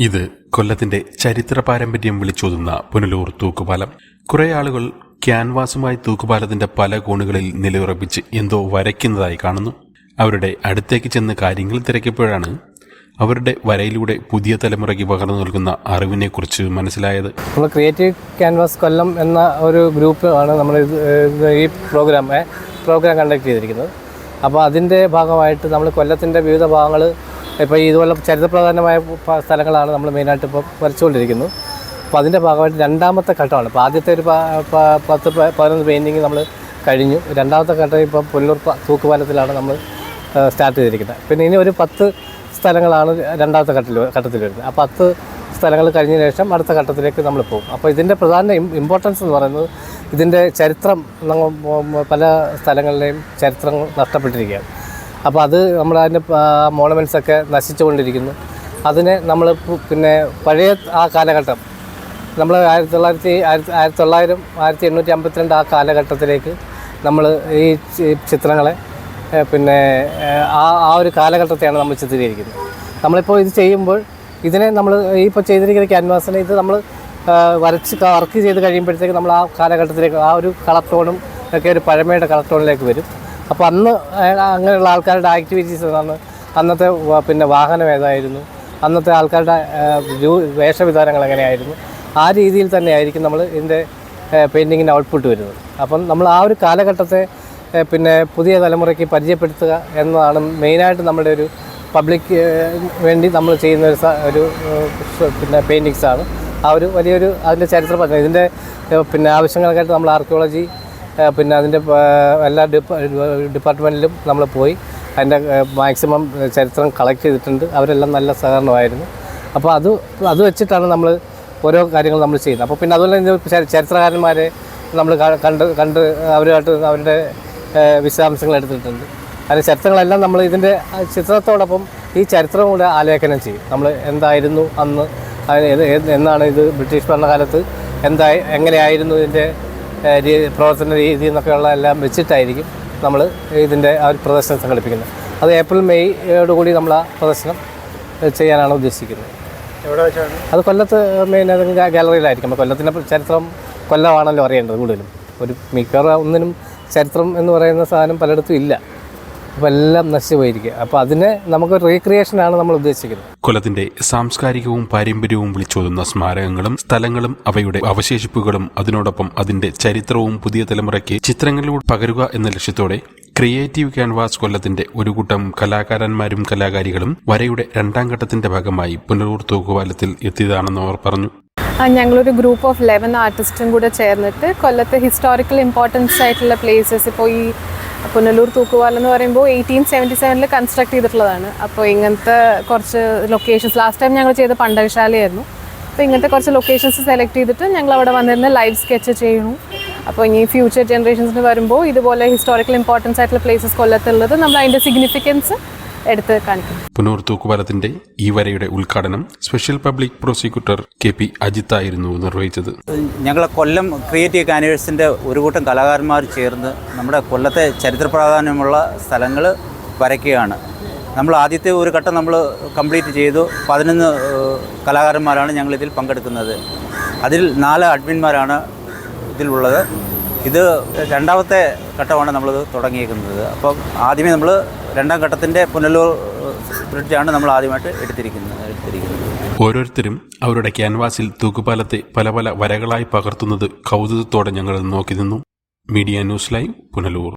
ഇത് കൊല്ലത്തിന്റെ ചരിത്ര പാരമ്പര്യം വിളിച്ചോതുന്ന പുനലൂർ തൂക്കുപാലം. കുറെ ആളുകൾ ക്യാൻവാസുമായി തൂക്കുപാലത്തിന്റെ പല കോണുകളിൽ നിലയുറപ്പിച്ച് എന്തോ വരയ്ക്കുന്നതായി കാണുന്നു. അവരുടെ അടുത്തേക്ക് ചെന്ന് കാര്യങ്ങൾ തിരക്കിയപ്പോഴാണ് അവരുടെ വരയിലൂടെ പുതിയ തലമുറയ്ക്ക് പകർന്നു നൽകുന്ന അറിവിനെക്കുറിച്ച് മനസ്സിലായത്. നമ്മൾ ക്രിയേറ്റീവ് ക്യാൻവാസ് കൊല്ലം എന്ന ഒരു ഗ്രൂപ്പ് ആണ് നമ്മൾ ഈ പ്രോഗ്രാം പ്രോഗ്രാം കണ്ടക്ട് ചെയ്തിരിക്കുന്നത്. അപ്പോൾ അതിന്റെ ഭാഗമായിട്ട് നമ്മൾ കൊല്ലത്തിന്റെ വിവിധ ഭാഗങ്ങൾ ഇപ്പോൾ ഇതുപോലെ ചരിത്രപ്രധാനമായ സ്ഥലങ്ങളാണ് നമ്മൾ മെയിനായിട്ട് ഇപ്പോൾ വരച്ചുകൊണ്ടിരിക്കുന്നത്. അപ്പോൾ അതിന്റെ ഭാഗമായിട്ട് രണ്ടാമത്തെ ഘട്ടമാണ്. ഇപ്പോൾ ആദ്യത്തെ ഒരു പത്ത് പതിനൊന്ന് പെയിന്റിങ് നമ്മൾ കഴിഞ്ഞു. രണ്ടാമത്തെ ഘട്ടം ഇപ്പോൾ പുല്ലൂർ തൂക്കുപാലത്തിലാണ് നമ്മൾ സ്റ്റാർട്ട് ചെയ്തിരിക്കുന്നത്. പിന്നെ ഇനി ഒരു പത്ത് സ്ഥലങ്ങളാണ് രണ്ടാമത്തെ ഘട്ടത്തിൽ ഘട്ടത്തിൽ വരുന്നത്. ആ പത്ത് സ്ഥലങ്ങൾ കഴിഞ്ഞ ശേഷം അടുത്ത ഘട്ടത്തിലേക്ക് നമ്മൾ പോകും. അപ്പോൾ ഇതിന്റെ പ്രധാന ഇമ്പോർട്ടൻസ് എന്ന് പറയുന്നത് ഇതിന്റെ ചരിത്രം പല സ്ഥലങ്ങളിലെയും ചരിത്രം നഷ്ടപ്പെട്ടിരിക്കുകയാണ്. അപ്പോൾ അത് നമ്മൾ അതിന്റെ മോണമെന്റ്സ് ഒക്കെ നശിച്ചുകൊണ്ടിരിക്കുന്നു. അതിനെ നമ്മൾ പിന്നെ പഴയ ആ കാലഘട്ടം നമ്മൾ ആയിരത്തി തൊള്ളായിരത്തി ആയിരത്തി ആയിരത്തി തൊള്ളായിരം ആയിരത്തി എണ്ണൂറ്റി അമ്പത്തിരണ്ട് ആ കാലഘട്ടത്തിലേക്ക് നമ്മൾ ഈ ചിത്രങ്ങളെ പിന്നെ ആ ആ ഒരു കാലഘട്ടത്തെയാണ് നമ്മൾ ചിത്രീകരിക്കുന്നത്. നമ്മളിപ്പോൾ ഇത് ചെയ്യുമ്പോൾ ഇതിനെ നമ്മൾ ഈ ഇപ്പോൾ ചെയ്തിരിക്കുന്ന ക്യാൻവാസിനെ ഇത് നമ്മൾ വരച്ച് വർക്ക് ചെയ്ത് കഴിയുമ്പോഴത്തേക്ക് നമ്മൾ ആ കാലഘട്ടത്തിലേക്ക് ആ ഒരു കളർ ടോണും ഒക്കെ ഒരു പഴമയുടെ കളർ ടോണിലേക്ക് വരും. അപ്പോൾ അന്ന് അങ്ങനെയുള്ള ആൾക്കാരുടെ ആക്ടിവിറ്റീസ് എന്നാണ് അന്നത്തെ പിന്നെ വാഹനം ഏതായിരുന്നു അന്നത്തെ ആൾക്കാരുടെ വേഷവിധാനങ്ങൾ എങ്ങനെയായിരുന്നു ആ രീതിയിൽ തന്നെയായിരിക്കും നമ്മൾ ഇതിന്റെ പെയിന്റിങ്ങിന്റെ ഔട്ട്പുട്ട് വരുന്നത്. അപ്പം നമ്മൾ ആ ഒരു കാലഘട്ടത്തെ പിന്നെ പുതിയ തലമുറയ്ക്ക് പരിചയപ്പെടുത്തുക എന്നതാണ് മെയിനായിട്ട് നമ്മുടെ ഒരു പബ്ലിക് വേണ്ടി നമ്മൾ ചെയ്യുന്ന ഒരു ഒരു പിന്നെ പെയിന്റിങ്സാണ് ആ ഒരു വലിയൊരു അതിന്റെ ചരിത്രം പറഞ്ഞു ഇതിന്റെ പിന്നെ ആവശ്യങ്ങൾക്കായിട്ട് നമ്മൾ ആർക്കിയോളജി പിന്നെ അതിന്റെ എല്ലാ ഡിപ്പ ഡിപ്പാർട്ട്മെന്റിലും നമ്മൾ പോയി. അതിന്റെ മാക്സിമം ചരിത്രം കളക്ട് ചെയ്തിട്ടുണ്ട്. അവരെല്ലാം നല്ല സഹകരണമായിരുന്നു. അപ്പോൾ അത് അത് വെച്ചിട്ടാണ് നമ്മൾ ഓരോ കാര്യങ്ങൾ നമ്മൾ ചെയ്യുന്നത്. അപ്പോൾ പിന്നെ അതുപോലെ തന്നെ ചരിത്രകാരന്മാരെ നമ്മൾ കണ്ട് കണ്ട് അവരുമായിട്ട് അവരുടെ വിശദാംശങ്ങൾ എടുത്തിട്ടുണ്ട്. അതിന്റെ ചരിത്രങ്ങളെല്ലാം നമ്മൾ ഇതിന്റെ ചിത്രത്തോടൊപ്പം ഈ ചരിത്രം കൂടെ ആലേഖനം ചെയ്യും. നമ്മൾ എന്തായിരുന്നു അന്ന് എന്നാണ് ഇത് ബ്രിട്ടീഷ് ഭരണകാലത്ത് എന്തായി എങ്ങനെയായിരുന്നു ഇതിന്റെ പ്രവർത്തന രീതി എന്നൊക്കെയുള്ള എല്ലാം വെച്ചിട്ടായിരിക്കും നമ്മൾ ഇതിന്റെ ആ ഒരു പ്രദർശനം സംഘടിപ്പിക്കുന്നത്. അത് ഏപ്രിൽ മെയ്യോട് കൂടി നമ്മൾ ആ പ്രദർശനം ചെയ്യാനാണ് ഉദ്ദേശിക്കുന്നത്. എവിടെ വെച്ചാണ്? അത് കൊല്ലത്ത് മെയിൻ ഏതെങ്കിലും ഗാലറിയിലായിരിക്കും. അപ്പോൾ കൊല്ലത്തിന്റെ ചരിത്രം കൊല്ലമാണല്ലോ അറിയേണ്ടത് കൂടുതലും. ഒരു മിക്കവാറും ഒന്നിനും ചരിത്രം എന്ന് പറയുന്ന സാധനം പലയിടത്തും ഇല്ല. അപ്പോൾ എല്ലാം നശിച്ചു പോയിരിക്കുക അപ്പോൾ അതിനെ നമുക്ക് റീക്രിയേഷനാണ് നമ്മൾ ഉദ്ദേശിക്കുന്നത്. കൊല്ലത്തിന്റെ സാംസ്കാരികവും പാരമ്പര്യവും വിളിച്ചോതുന്ന സ്മാരകങ്ങളും സ്ഥലങ്ങളും അവയുടെ അവശേഷിപ്പുകളും അതിനോടൊപ്പം അതിന്റെ ചരിത്രവും പുതിയ തലമുറയ്ക്ക് ചിത്രങ്ങളിലൂടെ പകരുക എന്ന ലക്ഷ്യത്തോടെ ക്രിയേറ്റീവ് ക്യാൻവാസ് കൊല്ലത്തിന്റെ ഒരു കൂട്ടം കലാകാരന്മാരും കലാകാരികളും വരയുടെ രണ്ടാം ഘട്ടത്തിന്റെ ഭാഗമായി പുനലൂർ തൂക്കുപാലത്തിൽ എത്തിയതാണെന്ന് അവർ പറഞ്ഞു. ഞങ്ങളൊരു ഗ്രൂപ്പ് ഓഫ് ലെവൻ ആർട്ടിസ്റ്റും കൂടെ ചേർന്നിട്ട് കൊല്ലത്തെ ഹിസ്റ്റോറിക്കൽ ഇമ്പോർട്ടൻസ് ആയിട്ടുള്ള പ്ലേസസ് ഇപ്പോൾ ഈ പുനലൂർ തൂക്കുപാലം എന്ന് പറയുമ്പോൾ എയ്റ്റീൻ സെവന്റി സെവനിൽ കൺസ്ട്രക്ട് ചെയ്തിട്ടുള്ളതാണ്. അപ്പോൾ ഇങ്ങനത്തെ കുറച്ച് ലൊക്കേഷൻസ് ലാസ്റ്റ് ടൈം ഞങ്ങൾ ചെയ്ത പണ്ടകശാലയായിരുന്നു അപ്പോൾ ഇങ്ങനത്തെ കുറച്ച് ലൊക്കേഷൻസ് സെലക്ട് ചെയ്തിട്ട് ഞങ്ങൾ അവിടെ വന്നിരുന്ന് ലൈവ് സ്കെച്ച് ചെയ്യണു അപ്പോൾ ഇനി ഫ്യൂച്ചർ ജനറേഷൻസിന് വരുമ്പോൾ ഇതുപോലെ ഹിസ്റ്റോറിക്കൽ ഇമ്പോർട്ടൻസ് ആയിട്ടുള്ള പ്ലേസസ് കൊല്ലത്തുള്ളത് നമ്മൾ അതിന്റെ സിഗ്നിഫിക്കൻസ് എടുത്ത് കാണിക്കും. പുനൂർ തൂക്കുപാലത്തിന്റെ ഈ വരയുടെ ഉദ്ഘാടനം special public prosecutor K P അജിത്തായിരുന്നു നിർവഹിച്ചത്. ഞങ്ങളെ കൊല്ലം ക്രിയേറ്റീവ് കാനേഴ്സിന്റെ ഒരു കൂട്ടം കലാകാരന്മാർ ചേർന്ന് നമ്മുടെ കൊല്ലത്തെ ചരിത്ര പ്രാധാന്യമുള്ള സ്ഥലങ്ങൾ വരയ്ക്കുകയാണ്. നമ്മൾ ആദ്യത്തെ ഒരു ഘട്ടം നമ്മൾ കംപ്ലീറ്റ് ചെയ്തു. പതിനൊന്ന് കലാകാരന്മാരാണ് ഞങ്ങളിതിൽ പങ്കെടുക്കുന്നത്. അതിൽ നാല് അഡ്മിന്മാരാണ് ഇതിലുള്ളത്. ഇത് രണ്ടാമത്തെ ഘട്ടമാണ് നമ്മൾ തുടങ്ങിയിരിക്കുന്നത് അപ്പം ആദ്യമേ നമ്മൾ രണ്ടാം ഘട്ടത്തിന്റെ പുനലൂർ ബ്രിഡ്ജാണ് നമ്മൾ ആദ്യമായിട്ട് എടുത്തിരിക്കുന്നത് എടുത്തിരിക്കുന്നത്. ഓരോരുത്തരും അവരുടെ ക്യാൻവാസിൽ തൂക്കുപാലത്തെ പല പല വരകളായി പകർത്തുന്നത് കൗതുകത്തോടെ ഞങ്ങൾ നോക്കി നിന്നു. Media news live Punalur.